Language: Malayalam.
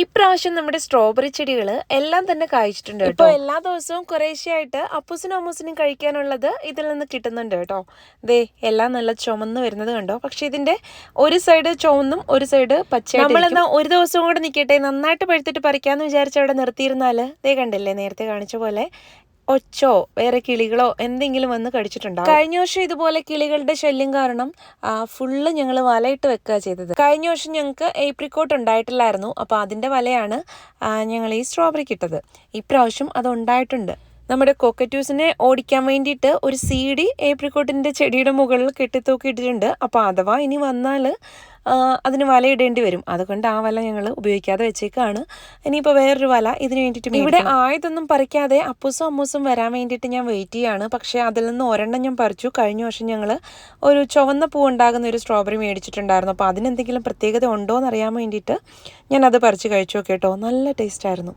ഇപ്രാവശ്യം നമ്മുടെ സ്ട്രോബെറി ചെടികൾ എല്ലാം തന്നെ കായ്ച്ചിട്ടുണ്ട് കേട്ടോ. എല്ലാ ദിവസവും കുറേശ്ശെയായിട്ട് അപ്പൂസിനും അമ്മൂസിനും കഴിക്കാനുള്ളത് ഇതിൽ നിന്ന് കിട്ടുന്നുണ്ട് കേട്ടോ. ദേ എല്ലാം നല്ല ചുമന്ന് വരുന്നത് കണ്ടോ? പക്ഷെ ഇതിന്റെ ഒരു സൈഡ് ചുവന്നും ഒരു സൈഡ് പച്ച നമ്മളെന്നാ ഒരു ദിവസം കൂടെ നിൽക്കട്ടെ നന്നായിട്ട് പഴുത്തിട്ട് പറിക്കാന്ന് വിചാരിച്ച് അവിടെ നിർത്തിയിരുന്നാൽ? ദേ കണ്ടല്ലേ നേരത്തെ കാണിച്ച പോലെ ഒച്ചോ വേറെ കിളികളോ എന്തെങ്കിലും വന്ന് കടിച്ചിട്ടുണ്ടാവും. കഴിഞ്ഞ വർഷം ഇതുപോലെ കിളികളുടെ ശല്യം കാരണം ഫുള്ള് ഞങ്ങൾ വലയിട്ട് വെക്കുക ചെയ്തത്. കഴിഞ്ഞ വർഷം ഞങ്ങൾക്ക് ഏപ്രിക്കോട്ട് ഉണ്ടായിട്ടില്ലായിരുന്നു അപ്പോൾ അതിന്റെ വലയാണ് ഞങ്ങൾ ഈ സ്ട്രോബെറിക്ക് ഇട്ടത്. ഇപ്രാവശ്യം അത് ഉണ്ടായിട്ടുണ്ട്. നമ്മുടെ കോക്കറ്റൂസിനെ ഓടിക്കാൻ വേണ്ടിയിട്ട് ഒരു സീഡി ഏപ്രിക്കോട്ടിന്റെ ചെടിയുടെ മുകളിൽ കെട്ടിത്തൂക്കിയിട്ടിട്ടുണ്ട്. അപ്പോൾ അഥവാ ഇനി വന്നാൽ അതിന് വല ഇടേണ്ടി വരും. അതുകൊണ്ട് ആ വല ഞങ്ങൾ ഉപയോഗിക്കാതെ വെച്ചേക്കാണ്. ഇനിയിപ്പോൾ വേറൊരു വല ഇതിന് വേണ്ടിയിട്ട് ഇവിടെ ആയതൊന്നും പറിക്കാതെ അപ്പൂസും അമ്മൂസും വരാൻ വേണ്ടിയിട്ട് ഞാൻ വെയിറ്റ് ചെയ്യാണ്. പക്ഷേ അതിൽ നിന്ന് ഒരെണ്ണം ഞാൻ പറിച്ചു. കഴിഞ്ഞ വർഷം ഞങ്ങൾ ഒരു ചുവന്ന പൂ ഉണ്ടാകുന്ന ഒരു സ്ട്രോബെറി മേടിച്ചിട്ടുണ്ടായിരുന്നു. അപ്പോൾ അതിനെന്തെങ്കിലും പ്രത്യേകത ഉണ്ടോ എന്ന് അറിയാൻ വേണ്ടിയിട്ട് ഞാനത് പറിച്ച് കഴിച്ചു. കേട്ടോ നല്ല ടേസ്റ്റ് ആയിരുന്നു.